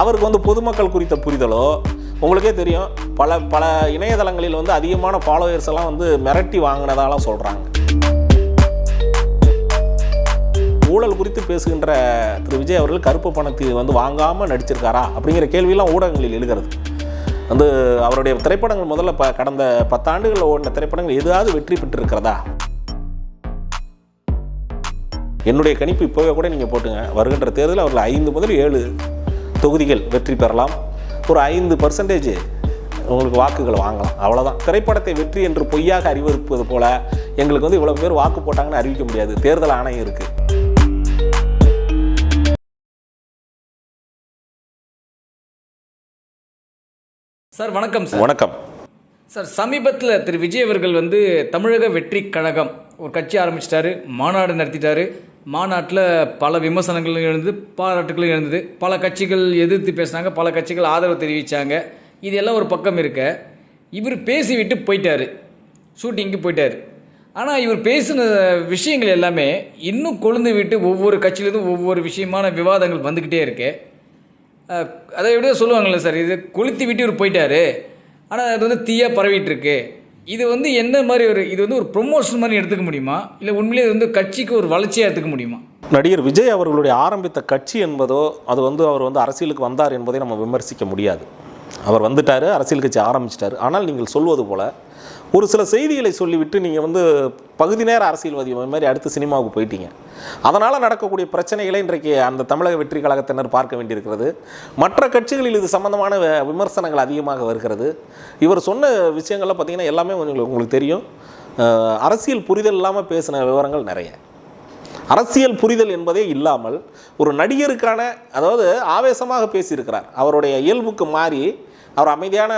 அவருக்கு வந்து பொதுமக்கள் குறித்த புரிதலோ உங்களுக்கே தெரியும் பல பல இணையதளங்களில் வந்து அதிகமான ஃபாலோயர்ஸ் எல்லாம் வந்து மிரட்டி வாங்கினதாலாம் சொல்கிறாங்க ஊழல் குறித்து பேசுகின்ற திரு விஜய் அவர்கள் கருப்பு பணத்தை வந்து வாங்காமல் நடிச்சிருக்காரா அப்படிங்கிற கேள்வியெல்லாம் ஊடகங்களில் எழுகிறது. வந்து அவருடைய திரைப்படங்கள் முதல்ல ப கடந்த பத்தாண்டுகளில் ஓடின திரைப்படங்கள் எதாவது வெற்றி பெற்றிருக்கிறதா? என்னுடைய கணிப்பு இப்போவே கூட நீங்கள் போட்டுங்க. வருகின்ற தேர்தலில் அவர்கள் ஐந்து முதல் ஏழு தொகுதிகள் வெற்றி பெறலாம். ஒரு ஐந்து பர்சன்டேஜ் உங்களுக்கு வாக்குகள் வாங்கலாம். அவ்வளோதான் திரைப்படத்தை வெற்றி என்று பொய்யாக அறிவிப்பது போல எங்களுக்கு வந்து இவ்வளோ பேர் வாக்கு போட்டாங்கன்னு அறிவிக்க முடியாது. தேர்தல் ஆணையம் இருக்குது சார் வணக்கம் சார். வணக்கம். சார் சமீபத்தில் திரு. விஜய் அவர்கள் வந்து தமிழக வெற்றி கழகம் ஒரு கட்சி ஆரம்பிச்சிட்டாரு மாநாடு நடத்திட்டாரு. மாநாட்டில் பல விமர்சனங்களும் எழுந்தது பாராட்டுகளும் எழுந்தது. பல கட்சிகள் எதிர்த்து பேசினாங்க பல கட்சிகள் ஆதரவு தெரிவித்தாங்க இது எல்லாம் ஒரு பக்கம் இருக்க இவர் பேசிவிட்டு போயிட்டார். ஷூட்டிங்க்கு போயிட்டார். ஆனால் இவர் பேசின விஷயங்கள் எல்லாமே இன்னும் கொழுந்து விட்டு ஒவ்வொரு கட்சியிலேருந்தும் ஒவ்வொரு விஷயமான விவாதங்கள் வந்துக்கிட்டே இருக்கு. அதை எப்படியோ சொல்லுவாங்கள்ல சார் இது கொளுத்தி விட்டு இவர் போயிட்டார். ஆனால் அது வந்து தீயாக பரவிட்டு இருக்கு. இது வந்து என்ன மாதிரி ஒரு இது வந்து ஒரு ப்ரொமோஷன் மாதிரி எடுத்துக்க முடியுமா? இல்லை உண்மையிலே இது வந்து கட்சிக்கு ஒரு வளர்ச்சியாக எடுத்துக்க முடியுமா? நடிகர் விஜய் அவர்களுடைய ஆரம்பித்த கட்சி என்பதோ அது வந்து அவர் வந்து அரசியலுக்கு வந்தார் என்பதை நம்ம விமர்சிக்க முடியாது. அவர் வந்துட்டார் அரசியல் கட்சி ஆரம்பிச்சிட்டார். ஆனால் நீங்கள் சொல்வது போல ஒரு சில செய்திகளை சொல்லிவிட்டு நீங்கள் வந்து பகுதி நேர அரசியல்வாதி மாதிரி அடுத்து சினிமாவுக்கு போயிட்டீங்க. அதனால் நடக்கக்கூடிய பிரச்சனைகளை இன்றைக்கு அந்த தமிழக வெற்றி கழகத்தினர் பார்க்க வேண்டியிருக்கிறது. மற்ற கட்சிகளில் இது சம்பந்தமான விமர்சனங்கள் அதிகமாக வருகிறது. இவர் சொன்ன விஷயங்கள்லாம் பார்த்தீங்கன்னா எல்லாமே உங்களுக்கு உங்களுக்கு தெரியும். அரசியல் புரிதல் இல்லாமல் பேசின விவரங்கள் நிறைய. அரசியல் புரிதல் என்பதே இல்லாமல் ஒரு நடிகருக்கான அதாவது ஆவேசமாக பேசியிருக்கிறார். அவருடைய இயல்புக்கு மாறி அவர் அமைதியான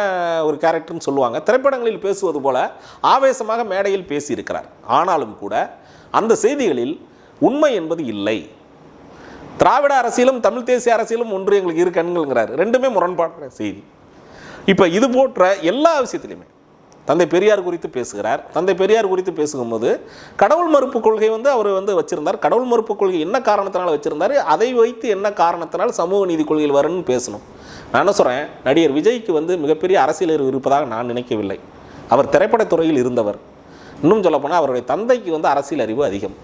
ஒரு கேரக்டர்னு சொல்லுவாங்க. திரைப்படங்களில் பேசுவது போல ஆவேசமாக மேடையில் பேசியிருக்கிறார். ஆனாலும் கூட அந்த செய்திகளில் உண்மை என்பது இல்லை. திராவிட அரசியலும் தமிழ் தேசிய அரசியலும் ஒன்று எங்களுக்கு இருக்கணுங்கிறார் ரெண்டுமே முரண்பாடுற செய்தி. இப்போ இது போன்ற எல்லா விஷயத்திலையுமே தந்தை பெரியார் குறித்து பேசுகிறார். தந்தை பெரியார் குறித்து பேசும்போது கடவுள் மறுப்பு கொள்கை வந்து அவர் வந்து வச்சிருந்தார். கடவுள் மறுப்பு கொள்கை என்ன காரணத்தினால் வச்சிருந்தார்? அதை வைத்து என்ன காரணத்தினால் சமூக நீதி கொள்கையில் வரும்னு பேசணும். நான் என்ன சொல்கிறேன் நடிகர் விஜய்க்கு வந்து மிகப்பெரிய அரசியல் இருப்பதாக நான் நினைக்கவில்லை. அவர் திரைப்படத்துறையில் இருந்தவர். இன்னும் சொல்லப்போனால் அவருடைய தந்தைக்கு வந்து அரசியல் அறிவு அதிகம்.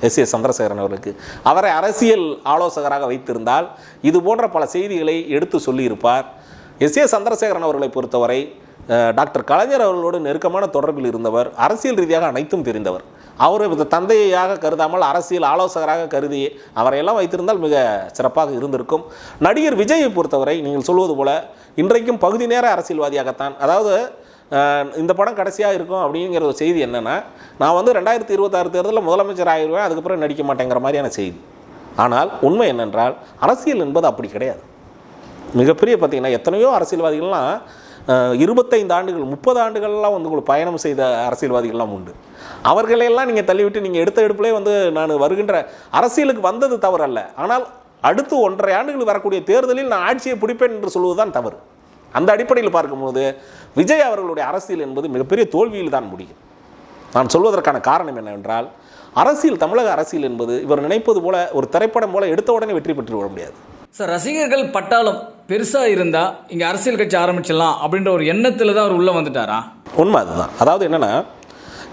எஸ் ஏ சந்திரசேகரன் அவர்களுக்கு. அவரை அரசியல் ஆலோசகராக வைத்திருந்தால் இது போன்ற பல செய்திகளை எடுத்து சொல்லியிருப்பார். எஸ் ஏ சந்திரசேகரன் அவர்களை பொறுத்தவரை டாக்டர் கலைஞர் அவர்களோடு நெருக்கமான தொடர்பில் இருந்தவர் அரசியல் ரீதியாக அனைத்தும் தெரிந்தவர். அவர் இந்த தந்தையாக கருதாமல் அரசியல் ஆலோசகராக கருதி அவரையெல்லாம் வைத்திருந்தால் மிக சிறப்பாக இருந்திருக்கும். நடிகர் விஜயை பொறுத்தவரை நீங்கள் சொல்வது போல இன்றைக்கும் பகுதி நேர அரசியல்வாதியாகத்தான் அதாவது இந்த படம் கடைசியாக இருக்கும் அப்படிங்கிற ஒரு செய்தி என்னென்னா நான் வந்து ரெண்டாயிரத்தி இருபத்தாறு தேர்தலில் முதலமைச்சர் ஆகிடுவேன் அதுக்கப்புறம் நடிக்க மாட்டேங்கிற மாதிரியான செய்தி. ஆனால் உண்மை என்னென்றால் அரசியல் என்பது அப்படி கிடையாது. மிகப்பெரிய பார்த்திங்கன்னா எத்தனையோ அரசியல்வாதிகள்லாம் இருபத்தைந்து ஆண்டுகள் முப்பது ஆண்டுகள்லாம் வந்து உங்களுக்கு பயணம் செய்த அரசியல்வாதிகள்லாம் உண்டு. அவர்களையெல்லாம் நீங்கள் தள்ளிவிட்டு நீங்கள் எடுத்த எடுப்பிலே வந்து நான் வருகின்ற அரசியலுக்கு வந்தது தவறல்ல. ஆனால் அடுத்து ஒன்றரை ஆண்டுகள் வரக்கூடிய தேர்தலில் நான் ஆட்சியை பிடிப்பேன் என்று சொல்வதுதான் தவறு. அந்த அடிப்படையில் பார்க்கும்போது விஜய் அவர்களுடைய அரசியல் என்பது மிகப்பெரிய தோல்வியில் தான் முடியும். நான் சொல்வதற்கான காரணம் என்னவென்றால் அரசியல் தமிழக அரசியல் என்பது இவர் நினைப்பது போல ஒரு திரைப்படம் போல எடுத்த உடனே வெற்றி பெற்று விட முடியாது. சார் ரசிகர்கள் பட்டாளம் பெருசாக இருந்தால் இங்கே அரசியல் கட்சி ஆரம்பிச்சிடலாம் அப்படின்ற ஒரு எண்ணத்தில் தான் அவர் உள்ளே வந்துட்டாரா? உண்மை அதுதான். அதாவது என்னென்னா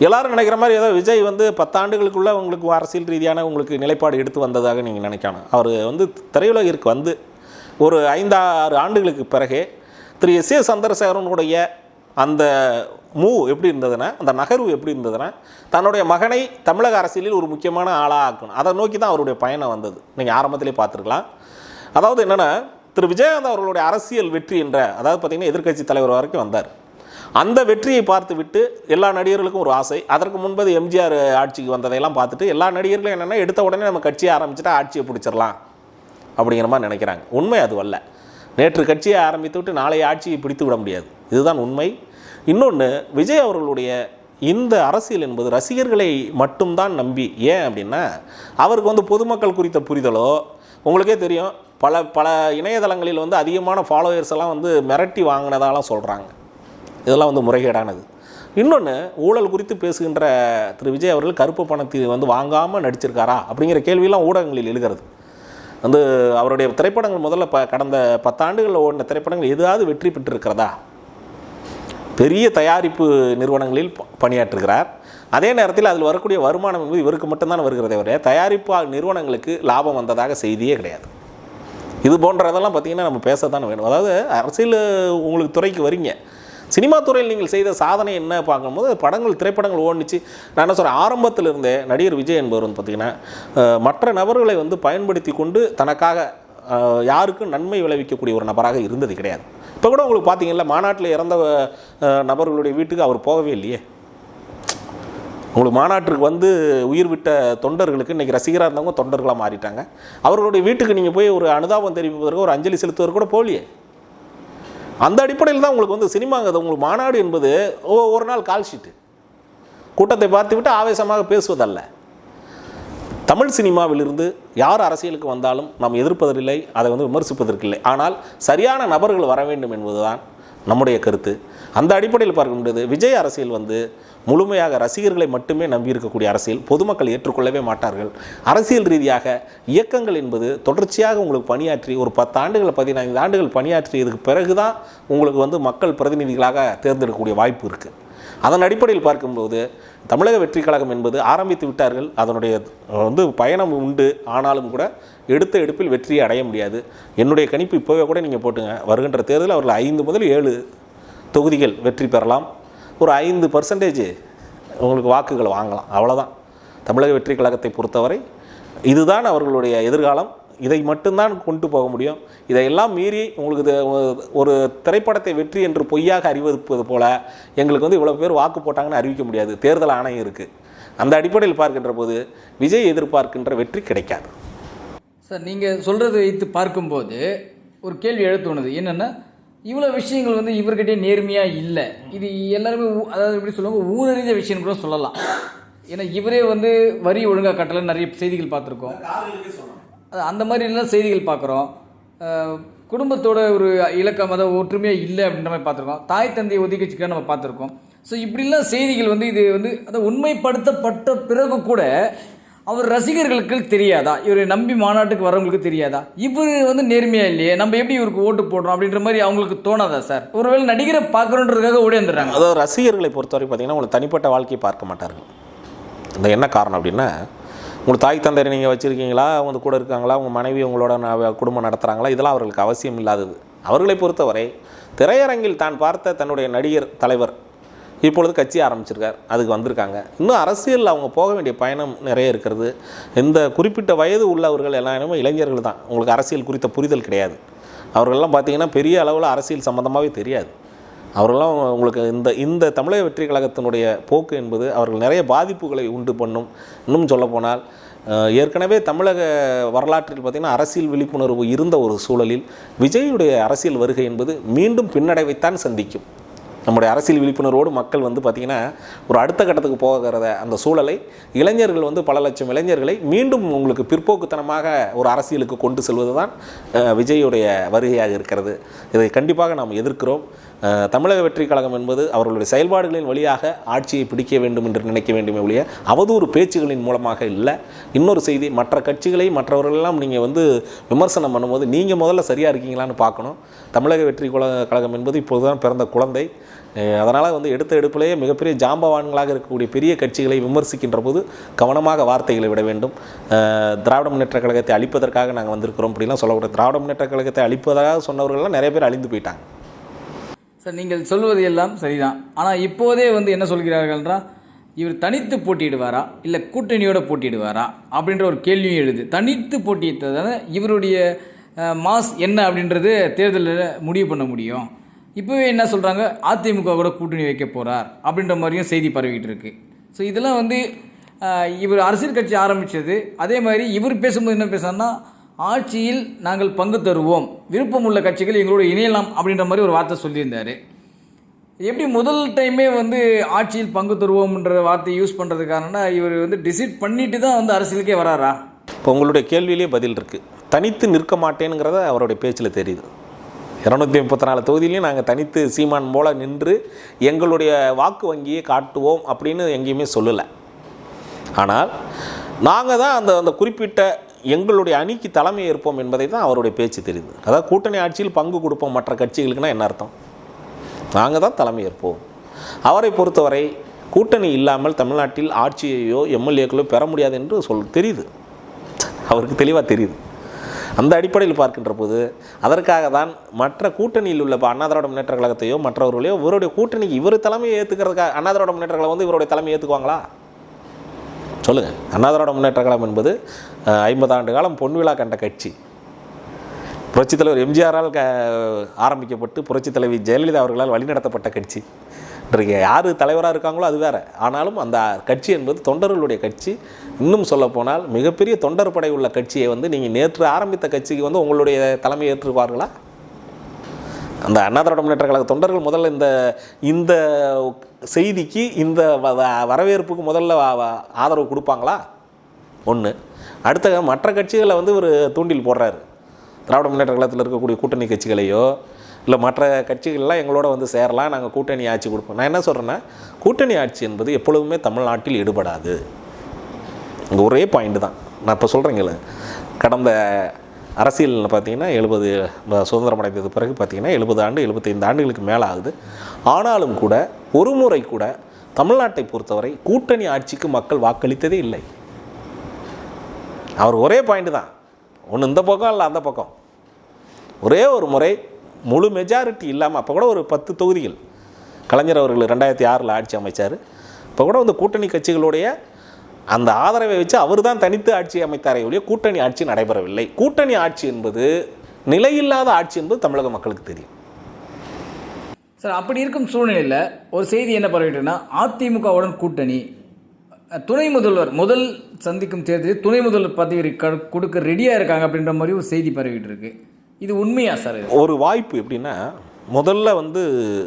எல்லாரும் நினைக்கிற மாதிரி ஏதோ விஜய் வந்து பத்தாண்டுகளுக்குள்ளே உங்களுக்கு அரசியல் ரீதியான உங்களுக்கு நிலைப்பாடு எடுத்து வந்ததாக நீங்கள் நினைக்கணும். அவர் வந்து திரையுலகிற்கு வந்து ஒரு ஆறு ஆண்டுகளுக்கு பிறகு திரு எஸ் ஏ சந்திரசேகரனுடைய அந்த மூவ் எப்படி இருந்ததுன்னா அந்த நகர்வு எப்படி இருந்ததுன்னா தன்னுடைய மகனை தமிழக அரசியலில் ஒரு முக்கியமான ஆளாக ஆக்கணும். அதை நோக்கி தான் அவருடைய பயணம் வந்தது. நீங்கள் ஆரம்பத்திலே பார்த்துருக்கலாம். அதாவது என்னென்னா திரு விஜயகாந்த் அவர்களுடைய அரசியல் வெற்றி என்ற அதாவது பார்த்திங்கன்னா எதிர்க்கட்சி தலைவர் வரைக்கும் வந்தார். அந்த வெற்றியை பார்த்து விட்டு எல்லா நடிகர்களுக்கும் ஒரு ஆசை. அதற்கு முன்பது எம்ஜிஆர் ஆட்சிக்கு வந்ததையெல்லாம் பார்த்துட்டு எல்லா நடிகர்களும் என்னென்னா எடுத்த உடனே நம்ம கட்சியை ஆரம்பிச்சுட்டா ஆட்சியை பிடிச்சிடலாம் அப்படிங்கிற மாதிரி நினைக்கிறாங்க. உண்மை அது அல்ல. நேற்று கட்சியை ஆரம்பித்து விட்டு நாளைய ஆட்சியை பிடித்து விட முடியாது. இதுதான் உண்மை. இன்னொன்று விஜய் அவர்களுடைய இந்த அரசியல் என்பது ரசிகர்களை மட்டும்தான் நம்பி. ஏன் அப்படின்னா அவருக்கு வந்து பொதுமக்கள் குறித்த புரிதலோ உங்களுக்கே தெரியும் பல பல இணையதளங்களில் வந்து அதிகமான ஃபாலோயர்ஸ் எல்லாம் வந்து மிரட்டி வாங்கினதாலாம் சொல்கிறாங்க இதெல்லாம் வந்து முறைகேடானது. இன்னொன்று ஊழல் குறித்து பேசுகின்ற திரு விஜய் அவர்கள் கருப்பு பணத்தை வந்து வாங்காமல் நடிச்சிருக்காரா அப்படிங்கிற கேள்வியெல்லாம் ஊடகங்களில் எழுகிறது. வந்து அவருடைய திரைப்படங்கள் முதல்ல ப கடந்த பத்தாண்டுகளில் ஓடின திரைப்படங்கள் எதாவது வெற்றி பெற்றிருக்கிறதா? பெரிய தயாரிப்பு நிறுவனங்களில் ப- பணியாற்றுகிறார். அதே நேரத்தில் அதில் வரக்கூடிய வருமானம் என்பது இவருக்கு மட்டும்தான் வருகிறதே வரைய தயாரிப்பு நிறுவனங்களுக்கு லாபம் வந்ததாக செய்தியே கிடையாது. இது போன்றதெல்லாம் பார்த்தீங்கன்னா நம்ம பேச வேணும். அதாவது அரசியல் உங்களுக்கு துறைக்கு வரீங்க. சினிமா துறையில் நீங்கள் செய்த சாதனை என்ன பார்க்கும்போது படங்கள் திரைப்படங்கள் ஓடிச்சு. நான் என்ன சொல்கிறேன் ஆரம்பத்தில் இருந்தே நடிகர் விஜய் என்பவர் வந்து பார்த்திங்கன்னா மற்ற நபர்களை வந்து பயன்படுத்தி கொண்டு தனக்காக யாருக்கும் நன்மை விளைவிக்கக்கூடிய ஒரு நபராக இருந்தது கிடையாது. இப்போ கூட உங்களுக்கு பார்த்தீங்கல்ல மாநாட்டில் இறந்த நபர்களுடைய வீட்டுக்கு அவர் போகவே இல்லையே. உங்களுக்கு மாநாட்டிற்கு வந்து உயிர் விட்ட தொண்டர்களுக்கு இன்றைக்கி ரசிகராக இருந்தவங்க தொண்டர்களாக மாறிட்டாங்க. அவர்களுடைய வீட்டுக்கு நீங்கள் போய் ஒரு அனுதாபம் தெரிவிப்பதற்கு ஒரு அஞ்சலி செலுத்துவதற்கு கூட போலியே அந்த அடிப்படையில் தான் உங்களுக்கு வந்து சினிமாங்கிறது உங்களுக்கு மாநாடு என்பது ஒரு நாள் கால் ஷீட்டு கூட்டத்தை பார்த்துவிட்டு ஆவேசமாக பேசுவதல்ல. தமிழ் சினிமாவிலிருந்து யார் அரசியலுக்கு வந்தாலும் நாம் எதிர்ப்பதில்லை அதை வந்து விமர்சிப்பதற்கில்லை ஆனால் சரியான நபர்கள் வர வேண்டும் என்பதுதான் நம்முடைய கருத்து. அந்த அடிப்படையில் பார்க்க முடியாது. விஜய் அரசியல் வந்து முழுமையாக ரசிகர்களை மட்டுமே நம்பி இருக்கக்கூடிய அரசியல். பொதுமக்கள் ஏற்றுக்கொள்ளவே மாட்டார்கள். அரசியல் ரீதியாக இயக்கங்கள் என்பது தொடர்ச்சியாக உங்களுக்கு பணியாற்றி ஒரு பத்து ஆண்டுகள் பதினைந்து ஆண்டுகள் பணியாற்றியதுக்கு பிறகு தான் உங்களுக்கு வந்து மக்கள் பிரதிநிதிகளாக தேர்ந்தெடுக்கக்கூடிய வாய்ப்பு இருக்குது அதன் அடிப்படையில் பார்க்கும்போது தமிழக வெற்றி கழகம் என்பது ஆரம்பித்து விட்டார்கள். அதனுடைய வந்து பயணம் உண்டு. ஆனாலும் கூட எடுத்த எடுப்பில் வெற்றியை அடைய முடியாது. என்னுடைய கணிப்பு இப்போவே கூட நீங்கள் போட்டுங்க. வருகின்ற தேர்தலில் அவர்கள் ஐந்து முதல் ஏழு தொகுதிகள் வெற்றி பெறலாம். ஒரு ஐந்து பர்சன்டேஜ் உங்களுக்கு வாக்குகள் வாங்கலாம். அவ்வளோதான் தமிழக வெற்றி கழகத்தை பொறுத்தவரை இதுதான் அவர்களுடைய எதிர்காலம். இதை மட்டும்தான் கொண்டு போக முடியும். இதையெல்லாம் மீறி உங்களுக்கு ஒரு திரைப்படத்தை வெற்றி என்று பொய்யாக அறிவிப்பது போல எங்களுக்கு வந்து இவ்வளோ பேர் வாக்கு போட்டாங்கன்னு அறிவிக்க முடியாது. தேர்தல் ஆணையம் இருக்குது அந்த அடிப்படையில் பார்க்கின்ற போது விஜய் எதிர்பார்க்கின்ற வெற்றி கிடைக்காது. சார் நீங்கள் சொல்கிறத வைத்து பார்க்கும்போது ஒரு கேள்வி எழ என்னென்னா இவ்வளோ விஷயங்கள் வந்து இவர்கிட்டே நேர்மையாக இல்லை. இது எல்லாருமே அதாவது எப்படி சொல்லுவாங்க ஊரறிந்த விஷயம் கூட சொல்லலாம். ஏன்னா இவரே வந்து வரி ஒழுங்காக கட்டலை நிறைய செய்திகள் பார்த்துருக்கோம். அது அந்த மாதிரிலாம் செய்திகள் பார்க்குறோம். குடும்பத்தோட ஒரு இலக்கம் அதாவது ஒற்றுமையாக இல்லை அப்படின்ற மாதிரி பார்த்துருக்கோம். தாய் தந்தையை ஒதுக்கி வச்சுக்க நம்ம பார்த்துருக்கோம். ஸோ இப்படிலாம் செய்திகள் வந்து இது வந்து அதை உண்மைப்படுத்தப்பட்ட பிறகு கூட அவர் ரசிகர்களுக்கு தெரியாதா? இவரை நம்பி மாநாட்டுக்கு வரவங்களுக்கு தெரியாதா? இவர் வந்து நேர்மையாக இல்லையே நம்ம எப்படி இவருக்கு ஓட்டு போடுறோம் அப்படின்ற மாதிரி அவங்களுக்கு தோணாதா சார்? ஒருவேளை நடிகரை பார்க்கணுன்றதுக்காக ஓடி வந்துடுறாங்க. அதாவது ரசிகர்களை பொறுத்தவரை பார்த்தீங்கன்னா உங்களுக்கு தனிப்பட்ட வாழ்க்கையை பார்க்க மாட்டார்கள். இந்த என்ன காரணம் அப்படின்னா உங்கள் தாய் தந்தையரை நீங்கள் வச்சுருக்கீங்களா? அவங்க கூட இருக்காங்களா? உங்கள் மனைவி உங்களோட குடும்பம் நடத்துகிறாங்களா இதெல்லாம் அவர்களுக்கு அவசியம் இல்லாதது. அவர்களை பொறுத்தவரை திரையரங்கில் தான் பார்த்த தன்னுடைய நடிகர் தலைவர் இப்பொழுது கட்சி ஆரம்பிச்சிருக்கார். அதுக்கு வந்திருக்காங்க. இன்னும் அரசியலில் அவங்க போக வேண்டிய பயணம் நிறைய இருக்கிறது. இந்த குறிப்பிட்ட வயது உள்ளவர்கள் எல்லாருமே இளைஞர்கள் தான். உங்களுக்கு அரசியல் குறித்த புரிதல் கிடையாது. அவர்கள்லாம் பார்த்தீங்கன்னா பெரிய அளவில் அரசியல் சம்மந்தமாகவே தெரியாது. அவர்களெல்லாம் உங்களுக்கு இந்த இந்த தமிழக வெற்றி கழகத்தினுடைய போக்கு என்பது அவர்கள் நிறைய பாதிப்புகளை உண்டு பண்ணும். இன்னும் சொல்லப்போனால் ஏற்கனவே தமிழக வரலாற்றில் பார்த்திங்கன்னா அரசியல் விழிப்புணர்வு இருந்த ஒரு சூழலில் விஜயுடைய அரசியல் வருகை என்பது மீண்டும் பின்னடைவைத்தான் சந்திக்கும். நம்முடைய அரசியல் விழிப்புணர்வோடு மக்கள் வந்து பார்த்திங்கன்னா ஒரு அடுத்த கட்டத்துக்கு போகிறத அந்த சூழலை இளைஞர்கள் வந்து பல லட்சம் இளைஞர்களை மீண்டும் உங்களுக்கு பிற்போக்குத்தனமாக ஒரு அரசியலுக்கு கொண்டு செல்வது தான் அஹ், விஜயுடைய வருகையாக இருக்கிறது. இதை கண்டிப்பாக நாம் எதிர்க்கிறோம். தமிழக வெற்றி கழகம் என்பது அவர்களுடைய செயல்பாடுகளின் வழியாக ஆட்சியை பிடிக்க வேண்டும் என்று நினைக்க வேண்டுமே ஒழிய அவதூறு பேச்சுகளின் மூலமாக இல்லை. இன்னொரு செய்தி மற்ற கட்சிகளை மற்றவர்களெல்லாம் நீங்கள் வந்து விமர்சனம் பண்ணும்போது நீங்கள் முதல்ல சரியாக இருக்கீங்களான்னு பார்க்கணும். தமிழக வெற்றி கழகம் என்பது இப்போது தான் பிறந்த குழந்தை. அதனால் வந்து எடுத்த எடுப்பிலேயே மிகப்பெரிய ஜாம்பவான்களாக இருக்கக்கூடிய பெரிய கட்சிகளை விமர்சிக்கின்ற போது கவனமாக வார்த்தைகளை விட வேண்டும். திராவிட முன்னேற்ற கழகத்தை அழிப்பதற்காக நாங்கள் வந்திருக்கிறோம். அப்படிலாம் சொல்லக்கூடாது. திராவிட முன்னேற்ற கழகத்தை அழிப்பதாக சொன்னவர்கள்லாம் நிறைய பேர் அழிந்து போயிட்டாங்க. சார் நீங்கள் சொல்வது எல்லாம் சரிதான். ஆனால் இப்போதே வந்து என்ன சொல்கிறார்கள்ன்றா இவர் தனித்து போட்டியிடுவாரா இல்லை கூட்டணியோட போட்டியிடுவாரா அப்படின்ற ஒரு கேள்வியும் எழுது. தனித்து போட்டியிட்டதால் இவருடைய மாஸ் என்ன அப்படின்றது தேர்தலில் முடிவு பண்ண முடியும். இப்போவே என்ன சொல்கிறாங்க அதிமுக கூட கூட்டணி வைக்க போகிறார் அப்படின்ற மாதிரியும் செய்தி பரவிக்கிட்டு இருக்குது ஸோ இதெல்லாம் வந்து இவர் அரசியல் கட்சி ஆரம்பித்தது அதே மாதிரி இவர் பேசும்போது என்ன பேசுனா ஆட்சியில் நாங்கள் பங்கு தருவோம். விருப்பமுள்ள கட்சிகள் எங்களோடு இணையலாம் அப்படின்ற மாதிரி ஒரு வார்த்தை சொல்லியிருந்தார். எப்படி முதல் டைமே வந்து ஆட்சியில் பங்கு தருவோம்ன்ற வார்த்தையை யூஸ் பண்ணுறதுக்கான இவர் வந்து டிசைட் பண்ணிட்டு தான் வந்து அரசியலுக்கே வராரா? இப்போ உங்களுடைய கேள்வியிலே பதில் இருக்குது தனித்து நிற்க மாட்டேனுங்கிறத அவருடைய பேச்சில் தெரியுது. இரநூத்தி முப்பத்தி நாலு தொகுதியிலையும் நாங்கள் தனித்து சீமான் போல நின்று எங்களுடைய வாக்கு வங்கியை காட்டுவோம் அப்படின்னு எங்கேயுமே சொல்லலை. ஆனால் நாங்கள் தான் அந்த அந்த குறிப்பிட்ட எங்களுடைய அணிக்கு தலைமை ஏற்போம் என்பதை தான் அவருடைய பேச்சு தெரியுது அதாவது கூட்டணி ஆட்சியில் பங்கு கொடுப்போம் மற்ற கட்சிகளுக்குனா என்ன அர்த்தம்? நாங்கள் தான் தலைமை ஏற்போம். அவரை பொறுத்தவரை கூட்டணி இல்லாமல் தமிழ்நாட்டில் ஆட்சியையோ எம்எல்ஏக்களோ பெற முடியாது என்று சொல் தெரியுது. அவருக்கு தெளிவாக தெரியுது. அந்த அடிப்படையில் பார்க்கின்ற போது அதற்காக தான் மற்ற கூட்டணியில் உள்ள இப்போ அண்ணா திராவிட முன்னேற்ற கழகத்தையோ மற்றவர்களையோ இவருடைய கூட்டணிக்கு இவர் தலைமையை ஏற்றுக்கிறதுக்காக அண்ணா திராவிட முன்னேற்ற கழகம் வந்து இவருடைய தலைமையை ஏற்றுக்குவாங்களா சொல்லுங்கள் அண்ணா திராவிட முன்னேற்ற கழகம் என்பது ஐம்பது ஆண்டு காலம் பொன்விழா கண்ட கட்சி. புரட்சித் தலைவர் எம்ஜிஆரால் க ஆரம்பிக்கப்பட்டு புரட்சித் தலைவி ஜெயலலிதா அவர்களால் வழிநடத்தப்பட்ட கட்சி. இன்றைக்கு யார் தலைவராக இருக்காங்களோ அது வேறு. ஆனாலும் அந்த கட்சி என்பது தொண்டர்களுடைய கட்சி. இன்னும் சொல்லப்போனால் மிகப்பெரிய தொண்டர் படை உள்ள கட்சியை வந்து நீங்கள் நேற்று ஆரம்பித்த கட்சிக்கு வந்து உங்களுடைய தலைமை ஏற்றுப்பார்களா அந்த அண்ணா திராவிட முன்னேற்ற கழக தொண்டர்கள் முதல்ல இந்த இந்த செய்திக்கு இந்த வ- வரவேற்புக்கு முதல்ல ஆதரவு கொடுப்பாங்களா? ஒன்று அடுத்த மற்ற கட்சிகளை வந்து ஒரு தூண்டில் போடுறாரு. திராவிட முன்னேற்ற கழகத்தில் இருக்கக்கூடிய கூட்டணி கட்சிகளையோ இல்லை மற்ற கட்சிகள்லாம் எங்களோட வந்து சேரலாம் நாங்கள் கூட்டணி ஆட்சி கொடுப்போம். நான் என்ன சொல்கிறேன்னா கூட்டணி ஆட்சி என்பது எப்பொழுதுமே தமிழ்நாட்டில் ஈடுபடாது. இங்கே ஒரே பாயிண்ட் தான். நான் இப்போ சொல்கிறேங்களே கடந்த அரசியலில் பார்த்தீங்கன்னா எழுபது சுதந்திரம் அடைந்தது பிறகு பார்த்தீங்கன்னா எழுபது ஆண்டு எழுபத்தைந்து ஆண்டுகளுக்கு மேலே ஆகுது ஆனாலும் கூட ஒரு முறை கூட தமிழ்நாட்டை பொறுத்தவரை கூட்டணி ஆட்சிக்கு மக்கள் வாக்களித்ததே இல்லை. அவர் ஒரே பாயிண்ட் தான். ஒன்று இந்த பக்கம் இல்லை அந்த பக்கம். ஒரே ஒரு முறை முழு மெஜாரிட்டி இல்லாமல் அப்போ கூட ஒரு பத்து தொகுதிகள். கலைஞர் அவர்கள் ரெண்டாயிரத்தி ஆறில் ஆட்சி அமைச்சார். இப்போ கூட வந்து கூட்டணி கட்சிகளுடைய அந்த ஆதரவை வச்சு அவர் தான் தனித்து ஆட்சி அமைத்தாரே ஒழிய கூட்டணி ஆட்சி நடைபெறவில்லை. கூட்டணி ஆட்சி என்பது நிலையில்லாத ஆட்சி என்பது தமிழக மக்களுக்கு தெரியும். சார் அப்படி இருக்கும் சூழ்நிலையில் ஒரு செய்தி என்ன பரவிட்டுன்னா அதிமுகவுடன் கூட்டணி துணை முதல்வர் முதல் சந்திக்கும் தேர்தலில் துணை முதல்வர் பதவி கொடுக்க ரெடியாக இருக்காங்க அப்படின்ற மாதிரி ஒரு செய்தி பரவிட்டு இருக்கு இது உண்மையா சார் ஒரு வாய்ப்பு எப்படின்னா முதல்ல வந்து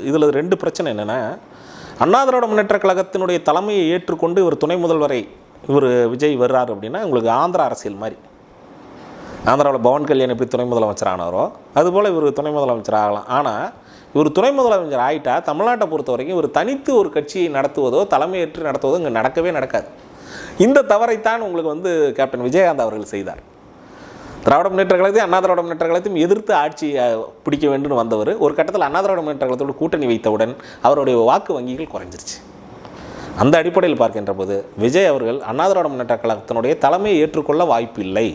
இதில் ரெண்டு பிரச்சனை என்னென்னா அண்ணா திராவிட முன்னேற்ற கழகத்தினுடைய தலைமையை ஏற்றுக்கொண்டு இவர் துணை முதல்வரை இவர் விஜய் வர்றார் அப்படின்னா உங்களுக்கு ஆந்திர அரசியல் மாதிரி. ஆந்திராவில் பவன் கல்யாண் எப்படி துணை முதலமைச்சர் ஆனாரோ அதுபோல் இவர் துணை முதலமைச்சர் ஆகலாம். ஆனால் இவர் துணை முதலமைச்சர் ஆகிட்டா தமிழ்நாட்டை பொறுத்த வரைக்கும் இவர் தனித்து ஒரு கட்சியை நடத்துவதோ தலைமையேற்று நடத்துவதோ இங்கே நடக்கவே நடக்காது. இந்த தவறைத்தான் உங்களுக்கு வந்து கேப்டன் விஜயகாந்த் அவர்கள் செய்தார். திராவிட முன்னேற்ற கழகத்தையும் அண்ணா திராவிட முன்னேற்ற கழகத்தையும் எதிர்த்து ஆட்சியை பிடிக்க வேண்டும் வந்தவர். ஒரு கட்டத்தில் அண்ணா திராவிட முன்னேற்ற கழகத்தோடு கூட்டணி வைத்தவுடன் அவருடைய வாக்கு வங்கிகள் குறைஞ்சிருச்சு. அந்த அடிப்படையில் பார்க்கின்ற போது விஜய் அவர்கள் அண்ணாதிராவிட முன்னேற்ற கழகத்தினுடைய தலைமையை ஏற்றுக்கொள்ள வாய்ப்பு இல்லை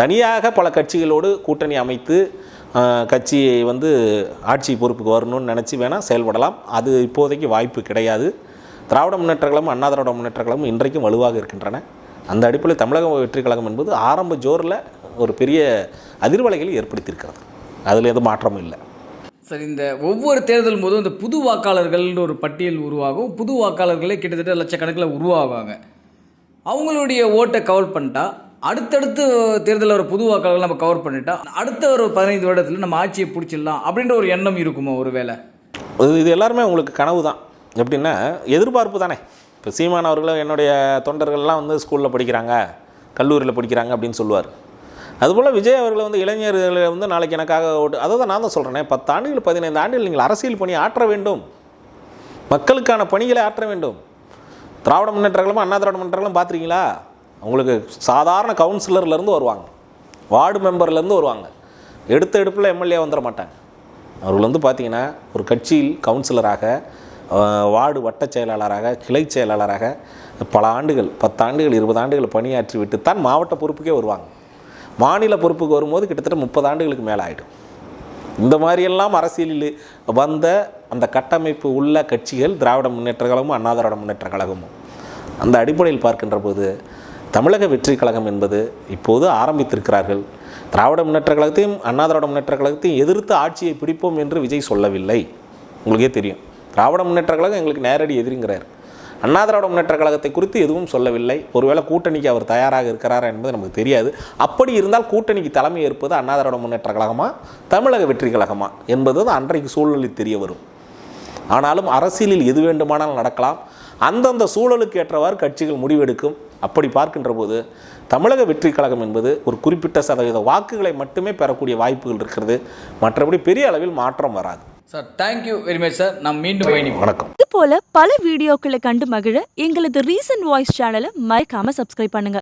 தனியாக பல கட்சிகளோடு கூட்டணி அமைத்து கட்சியை வந்து ஆட்சி பொறுப்புக்கு வரணும்னு நினச்சி வேணால் செயல்படலாம். அது இப்போதைக்கு வாய்ப்பு கிடையாது. திராவிட முன்னேற்ற கழகம் அண்ணா திராவிட முன்னேற்ற கழகம் இன்றைக்கும் வலுவாக இருக்கின்றன. அந்த அடிப்படையில் தமிழக வெற்றி கழகம் என்பது ஆரம்ப ஜோரில் ஒரு பெரிய அதிர்வலைகளை ஏற்படுத்தியிருக்கிறது. அதில் எதுவும் மாற்றமும் இல்லை. சரி இந்த ஒவ்வொரு தேர்தல் போதும் இந்த புது வாக்காளர்கள்னு ஒரு பட்டியல் உருவாகும். புது வாக்காளர்களே கிட்டத்தட்ட லட்சக்கணக்கில் உருவாகுவாங்க அவங்களுடைய ஓட்டை கவர் பண்ணிட்டா அடுத்தடுத்து தேர்தலில் ஒரு புது வாக்காளர்கள் நம்ம கவர் பண்ணிட்டா அடுத்த ஒரு பதினைந்து வருடத்தில் நம்ம ஆட்சியை பிடிச்சிடலாம் அப்படின்ற ஒரு எண்ணம் இருக்குமோ ஒரு வேலை இது எல்லாருமே உங்களுக்கு கனவு தான் எப்படின்னா எதிர்பார்ப்பு தானே. இப்போ சீமான் அவர்களும் என்னுடைய தொண்டர்கள்லாம் வந்து ஸ்கூலில் படிக்கிறாங்க கல்லூரியில் படிக்கிறாங்க அப்படின்னு சொல்லுவார். அதுபோல் விஜய் அவர்கள் வந்து இளைஞர்கள் வந்து நாளைக்கு எனக்காக ஓட்டு அதை தான் நான் தான் சொல்கிறேனே பத்து ஆண்டுகள் பதினைந்து ஆண்டுகள் நீங்கள் அரசியல் பணி ஆற்ற வேண்டும். மக்களுக்கான பணிகளை ஆற்ற வேண்டும். திராவிட முன்னேற்றங்களும் அண்ணா திராவிட முன்னேற்ற பார்த்துருக்கீங்களா? அவங்களுக்கு சாதாரண கவுன்சிலர்லேருந்து வருவாங்க. வார்டு மெம்பர்லேருந்து வருவாங்க. எடுத்த எடுப்பில் எம்எல்ஏ வந்துட மாட்டாங்க. அவர்கள் வந்து பார்த்தீங்கன்னா ஒரு கட்சியில் கவுன்சிலராக வார்டு வட்ட செயலாளராக கிளை செயலாளராக பல ஆண்டுகள் பத்தாண்டுகள் இருபது ஆண்டுகள் பணியாற்றி விட்டு தான் மாவட்ட பொறுப்புக்கே வருவாங்க. மாநில பொறுப்புக்கு வரும்போது கிட்டத்தட்ட முப்பது ஆண்டுகளுக்கு மேலே ஆகிடும் இந்த மாதிரியெல்லாம் அரசியலில் வந்த அந்த கட்டமைப்பு உள்ள கட்சிகள் திராவிட முன்னேற்ற கழகமும் அண்ணா திராவிட முன்னேற்ற கழகமும். அந்த அடிப்படையில் பார்க்கின்ற போது தமிழக வெற்றி கழகம் என்பது இப்போது ஆரம்பித்திருக்கிறார்கள். திராவிட முன்னேற்ற கழகத்தையும் அண்ணா திராவிட முன்னேற்ற கழகத்தையும் எதிர்த்து ஆட்சியை பிடிப்போம் என்று விஜய் சொல்லவில்லை. உங்களுக்கே தெரியும். திராவிட முன்னேற்ற கழகம் எங்களுக்கு நேரடி எதிரிங்கிறார். அண்ணா திராவிட முன்னேற்ற கழகத்தை குறித்து எதுவும் சொல்லவில்லை. ஒருவேளை கூட்டணிக்கு அவர் தயாராக இருக்கிறாரா என்பது நமக்கு தெரியாது. அப்படி இருந்தால் கூட்டணிக்கு தலைமை ஏற்பது அண்ணா திராவிட முன்னேற்ற கழகமா? தமிழக வெற்றி கழகமா? என்பது அன்றைக்கு சூழலில் தெரிய வரும். ஆனாலும் அரசியலில் எது வேண்டுமானாலும் நடக்கலாம். அந்தந்த சூழலுக்கு ஏற்றவாறு கட்சிகள் முடிவெடுக்கும். அப்படி பார்க்கின்ற போது தமிழக வெற்றி கழகம் என்பது ஒரு குறிப்பிட்ட சதவீத வாக்குகளை மட்டுமே பெறக்கூடிய வாய்ப்புகள் இருக்கிறது. மற்றபடி பெரிய அளவில் மாற்றம் வராது. Sir thank you very much sir நாம் மீண்டும் பயணிப்போம் வணக்கம். இது போல பல வீடியோக்களை கண்டு மகிழ எங்களது ரீசன்ட் வாய்ஸ் சேனலை மறக்காம சப்ஸ்கிரைப் பண்ணுங்க.